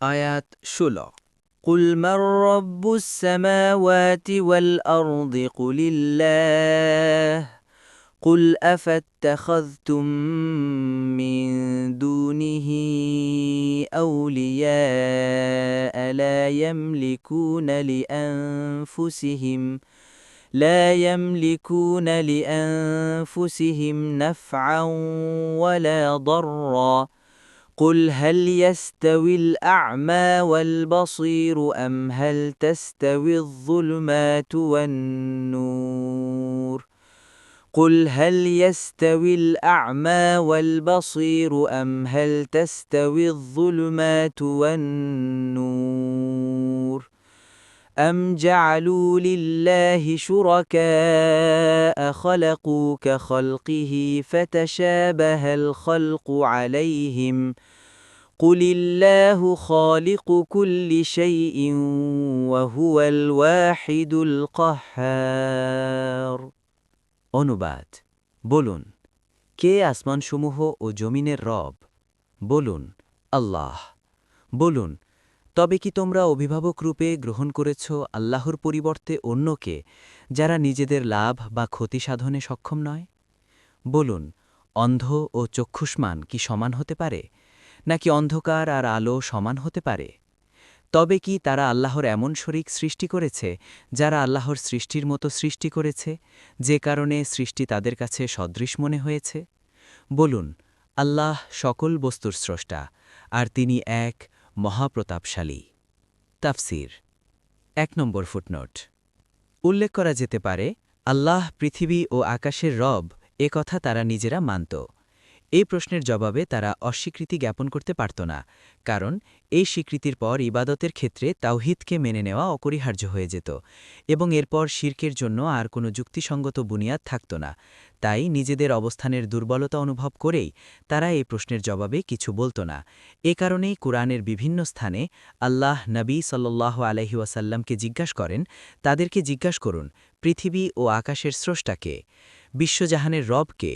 আয়াত ষোলো قل من رب السماوات والأرض قل الله قل أفاتخذتم من دونه أولياء لا يملكون لأنفسهم لا يملكون لأنفسهم نفعا ولا ضرا قل هل يستوي الأعمى والبصير أم هل تستوي الظلمات والنور؟ قل هل يستوي الأعمى والبصير أم هل تستوي الظلمات والنور؟ أم جعلوا لله شركاء خلقوا كخلقه فتشابه الخلق عليهم قل الله خالق كل شيء وهو الواحد القهار অনুবাদ বলুন কে আসমানসমূহ ও জমিনের রব বলুন আল্লাহ বলুন তবে কি তোমরা অভিভাবক রূপে গ্রহণ করেছ আল্লাহর পরিবর্তে অন্যকে, যারা নিজেদের লাভ বা ক্ষতি সাধনে সক্ষম নয়? বলুন, অন্ধ ও চক্ষুষ্মান কি সমান হতে পারে, নাকি অন্ধকার আর আলো সমান হতে পারে? তবে কি তারা আল্লাহর এমন শরিক সৃষ্টি করেছে, যারা আল্লাহর সৃষ্টির মতো সৃষ্টি করেছে, যে কারণে সৃষ্টি তাদের কাছে সদৃশ মনে হয়েছে? বলুন, আল্লাহ সকল বস্তুর স্রষ্টা, আর তিনি এক মহাপ্রতাপশালী। তাফসির। এক নম্বর ফুটনোট। উল্লেখ করা যেতে পারে, আল্লাহ পৃথিবী ও আকাশের রব এ কথা তারা নিজেরা মানত। এই প্রশ্নের জবাবে তারা অস্বীকৃতি জ্ঞাপন করতে পারত না, কারণ এই স্বীকৃতির পর ইবাদতের ক্ষেত্রে তাওহিদকে মেনে নেওয়া অপরিহার্য হয়ে যেত এবং এরপর শির্কের জন্য আর কোনো যুক্তিসঙ্গত বুনিয়াদ থাকত না। তাই নিজেদের অবস্থানের দুর্বলতা অনুভব করেই তারা এই প্রশ্নের জবাবে কিছু বলত না। এ কারণেই কোরআনের বিভিন্ন স্থানে আল্লাহ নবী সাল্লাহ আলহিউসাল্লামকে জিজ্ঞাস করেন, তাদেরকে জিজ্ঞাস করুন, পৃথিবী ও আকাশের স্রষ্টাকে বিশ্বজাহানের রবকে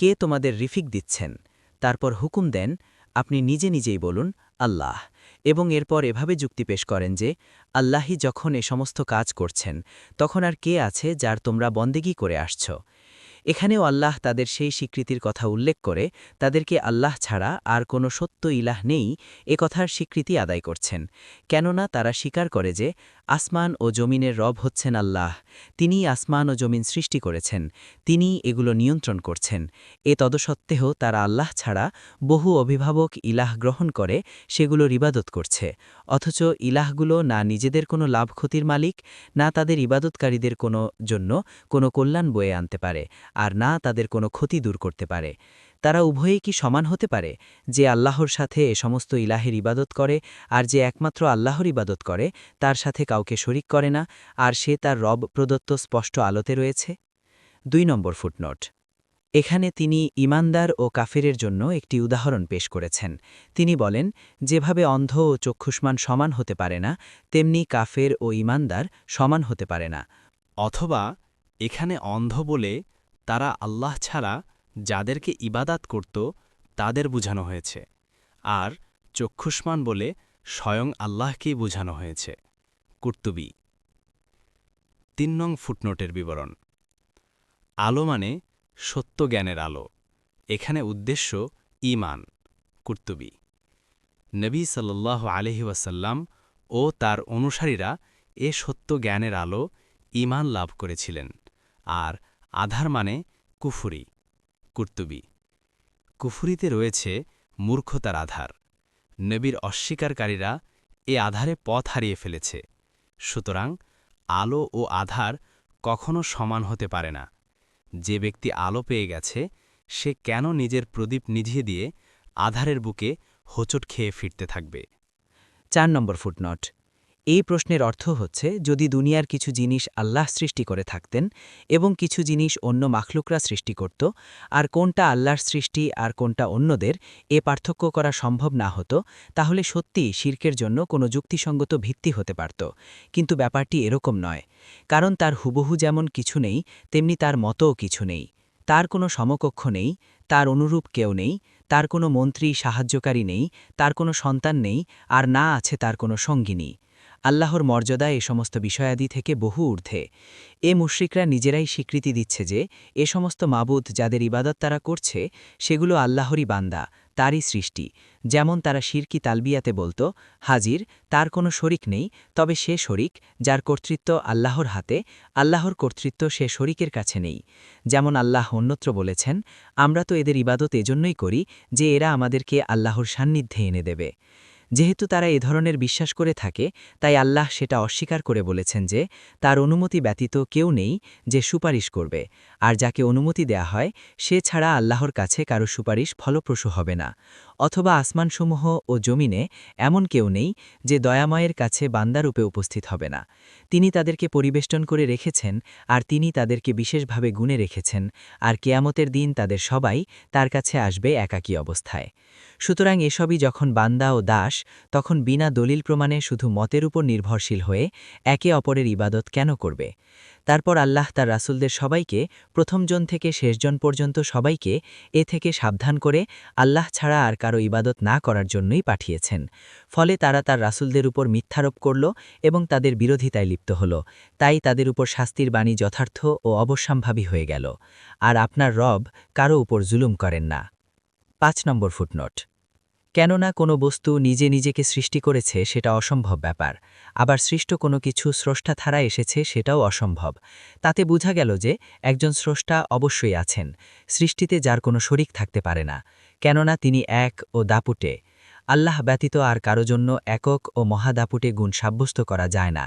কে তোমাদের রিফিক দিচ্ছেন? তারপর হুকুম দেন, আপনি নিজে নিজেই বলুন, আল্লাহ। এবং এরপর এভাবে যুক্তি পেশ করেন যে আল্লাহি যখন এ সমস্ত কাজ করছেন, তখন আর কে আছে যার তোমরা বন্দেগী করে আসছ? এখানেও আল্লাহ তাদের সেই স্বীকৃতির কথা উল্লেখ করে, তাদেরকে আল্লাহ ছাড়া আর কোনো সত্য ইলাহ নেই, এ কথার স্বীকৃতি আদায় করছেন। কেননা তারা স্বীকার করে যে, আসমান ও জমিনের রব হচ্ছেন আল্লাহ তিনি আসমান ও জমিন সৃষ্টি করেছেন তিনি এগুলো নিয়ন্ত্রণ করছেন। এ তদসত্ত্বেও তারা আল্লাহ ছাড়া বহু অভিভাবক ইলাহ গ্রহণ করে, সেগুলোর ইবাদত করছে। অথচ ইলাহগুলো না নিজেদের কোনো লাভ ক্ষতির মালিক, না তাদের ইবাদতকারীদের কোনো জন্য কোনো কল্যাণ বয়ে আনতে পারে। আর না তাদের কোনো ক্ষতি দূর করতে পারে। তারা উভয়েই কি সমান হতে পারে? যে আল্লাহর সাথে এ সমস্ত ইলাহের ইবাদত করে, আর যে একমাত্র আল্লাহর ইবাদত করে, তার সাথে কাউকে শরিক করে না, আর সে তার রব প্রদত্ত স্পষ্ট আলোতে রয়েছে? দুই নম্বর ফুটনোট। এখানে তিনি ইমানদার ও কাফেরের জন্য একটি উদাহরণ পেশ করেছেন। তিনি বলেন, যেভাবে অন্ধ ও চক্ষুষ্মান সমান হতে পারে না, তেমনি কাফের ও ইমানদার সমান হতে পারে না। অথবা, এখানে অন্ধ বলে তারা আল্লাহ ছাড়া যাদেরকে ইবাদাত করত, তাদের বুঝানো হয়েছে। আর চক্ষুষ্মান বলে স্বয়ং আল্লাহকেই বুঝানো হয়েছে। কুর্তুবি। তিন নং ফুটনোটের বিবরণ। আলো মানে সত্য জ্ঞানের আলো। এখানে উদ্দেশ্য ইমান কুর্তুবি। নবী সাল্লাহ আলহি ওয়াসাল্লাম ও তার অনুসারীরা এ সত্য জ্ঞানের আলো ইমান লাভ করেছিলেন। আর আধার মানে কুফুরি, কুর্তুবি। কুফুরিতে রয়েছে মূর্খতার আধার। নবীর অস্বীকারীরা এ আধারে পথ হারিয়ে ফেলেছে। সুতরাং আলো ও আধার কখনো সমান হতে পারে না। যে ব্যক্তি আলো পেয়ে গেছে, সে কেন নিজের প্রদীপ নিঝিয়ে দিয়ে আধারের বুকে হোঁচট খেয়ে ফিরতে থাকবে? চার নম্বর ফুটনট। এই প্রশ্নের অর্থ হচ্ছে, যদি দুনিয়ার কিছু জিনিস আল্লাহ সৃষ্টি করে থাকতেন এবং কিছু জিনিস অন্য মাখলুকরা সৃষ্টি করত, আর কোনটা আল্লাহর সৃষ্টি আর কোনটা অন্যদের, এ পার্থক্য করা সম্ভব না হতো, তাহলে সত্যি শির্কের জন্য কোনো যুক্তিসঙ্গত ভিত্তি হতে পারত। কিন্তু ব্যাপারটি এরকম নয়। কারণ তার হুবহু যেমন কিছু নেই, তেমনি তার মতও কিছু নেই। তার কোনো সমকক্ষ নেই, তার অনুরূপ কেউ নেই, তার কোনো মন্ত্রী সাহায্যকারী নেই, তার কোনো সন্তান নেই, আর না আছে তার কোনো সঙ্গিনী। আল্লাহর মর্যাদা এ সমস্ত বিষয়াদি থেকে বহু ঊর্ধ্বে। এ মুশ্রিকরা নিজেরাই স্বীকৃতি দিচ্ছে যে, এ সমস্ত মাবুদ যাদের ইবাদত তারা করছে, সেগুলো আল্লাহরই বান্দা, তারই সৃষ্টি। যেমন তারা শিরকি তালবিয়াতে বলতো, হাজির, তার কোনো শরিক নেই, তবে সে শরিক, যার কর্তৃত্ব আল্লাহর হাতে, আল্লাহর কর্তৃত্ব সে শরিকের কাছে নেই। যেমন আল্লাহ অন্যত্র বলেছেন, আমরা তো এদের ইবাদত এজন্যই করি যে এরা আমাদেরকে আল্লাহর সান্নিধ্যে এনে দেবে। যেহেতু তারা এ ধরনের বিশ্বাস করে থাকে, তাই আল্লাহ সেটা অস্বীকার করে বলেছেন যে, তার অনুমতি ব্যতীত কেউ নেই যে সুপারিশ করবে, আর যাকে অনুমতি দেয়া হয়, সে ছাড়া আল্লাহর কাছে কারও সুপারিশ ফলপ্রসূ হবে না। অথবা আসমানসমূহ ও জমিনে এমন কেউ নেই যে দয়াময়ের কাছে বান্দারূপে উপস্থিত হবে না। তিনি তাদেরকে পরিবেষ্টন করে রেখেছেন আর তিনি তাদেরকে বিশেষভাবে গুণে রেখেছেন আর কেয়ামতের দিন তাদের সবাই তার কাছে আসবে একাকী অবস্থায়। সুতরাং এসবই যখন বান্দা ও দাস, তখন বিনা দলিল প্রমাণে শুধু মতের উপর নির্ভরশীল হয়ে একে অপরের ইবাদত কেন করবে? তারপর আল্লাহ তার রাসুলদের সবাইকে, প্রথমজন থেকে শেষজন পর্যন্ত সবাইকে এ থেকে সাবধান করে আল্লাহ ছাড়া আর কারও ইবাদত না করার জন্যই পাঠিয়েছেন। ফলে তারা তার রাসুলদের উপর মিথ্যারোপ করল এবং তাদের বিরোধিতায় লিপ্ত হল। তাই তাদের উপর শাস্তির বাণী যথার্থ ও অবশ্যম্ভাবী হয়ে গেল। আর আপনার রব কারও উপর জুলুম করেন না। পাঁচ নম্বর ফুটনোট। কেননা কোনো বস্তু নিজে নিজেকে সৃষ্টি করেছে সেটা অসম্ভব ব্যাপার। আবার সৃষ্ট কোনো কিছু স্রষ্টা ধারা এসেছে সেটাও অসম্ভব। তাতে বোঝা গেল যে একজন স্রষ্টা অবশ্যই আছেন, সৃষ্টিতে যার কোনো শরিক থাকতে পারে না, কেননা তিনি এক ও দাপুটে। আল্লাহ ব্যতীত আর কারও জন্য একক ও মহাদাপুটে গুণ সাব্যস্ত করা যায় না।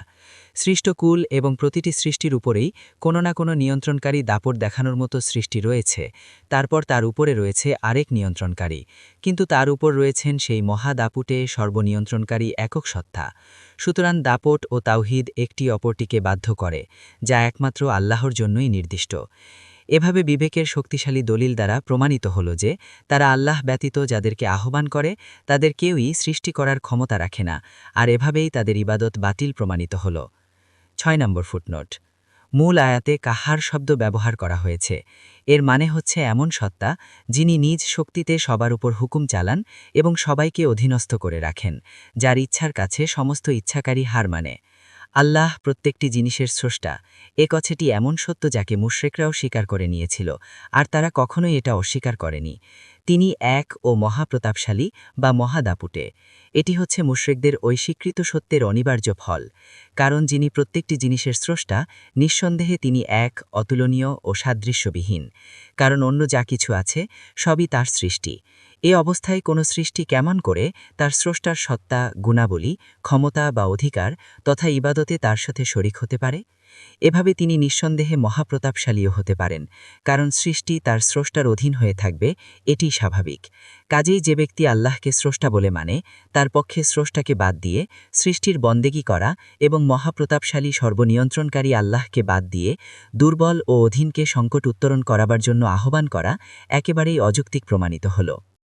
সৃষ্টকুল এবং প্রতিটি সৃষ্টির উপরেই কোনো না কোনো নিয়ন্ত্রণকারী দাপট দেখানোর মতো সৃষ্টি রয়েছে, তারপর তার উপরে রয়েছে আরেক নিয়ন্ত্রণকারী। কিন্তু তার উপর রয়েছেন সেই মহাদাপুটে সর্বনিয়ন্ত্রণকারী একক সত্তা। সুতরাং দাপট ও তাওহিদ একটি অপরটিকে বাধ্য করে, যা একমাত্র আল্লাহর জন্যই নির্দিষ্ট। এভাবে বিবেকের শক্তিশালী দলিল দ্বারা প্রমাণিত হল যে, তারা আল্লাহ ব্যতীত যাদেরকে আহ্বান করে, তাদের কেউই সৃষ্টি করার ক্ষমতা রাখে না, আর এভাবেই তাদের ইবাদত বাতিল প্রমাণিত হল। ছয় নম্বর ফুটনোট। মূল আয়াতে কাহার শব্দ ব্যবহার করা হয়েছে। এর মানে হচ্ছে এমন সত্তা, যিনি নিজ শক্তিতে সবার উপর হুকুম চালান এবং সবাইকে অধীনস্থ করে রাখেন, যার ইচ্ছার কাছে সমস্ত ইচ্ছাকারী হার মানে। আল্লাহ প্রত্যেকটি জিনিসের স্রষ্টা, এ কথাটি এমন সত্য যাকে মুশ্রেকরাও স্বীকার করে নিয়েছিল, আর তারা কখনোই এটা অস্বীকার করেনি। তিনি এক ও মহাপ্রতাপশালী বা মহাদাপুটে। এটি হচ্ছে মুশ্রেকদের ওই স্বীকৃত সত্যের অনিবার্য ফল, কারণ যিনি প্রত্যেকটি জিনিসের স্রষ্টা, নিঃসন্দেহে তিনি এক, অতুলনীয় ও সাদৃশ্যবিহীন, কারণ অন্য যা কিছু আছে সবই তার সৃষ্টি। এ অবস্থায় কোনো সৃষ্টি কেমন করে তার স্রষ্টার সত্তা, গুণাবলী, ক্ষমতা বা অধিকার তথা ইবাদতে তার সাথে শরিক হতে পারে? এভাবে তিনি নিঃসন্দেহে মহাপ্রতাপশালীও হতে পারেন, কারণ সৃষ্টি তার স্রষ্টার অধীন হয়ে থাকবে এটি স্বাভাবিক। কাজেই যে ব্যক্তি আল্লাহকে স্রষ্টা বলে মানে তার পক্ষে স্রষ্টাকে বাদ দিয়ে সৃষ্টির বন্দেগী করা এবং মহাপ্রতাপশালী সর্বনিয়ন্ত্রণকারী আল্লাহকে বাদ দিয়ে দুর্বল ও অধীনকে সংকট উত্তরণ করাবার জন্য আহ্বান করা একেবারেই অযৌক্তিক প্রমাণিত হল।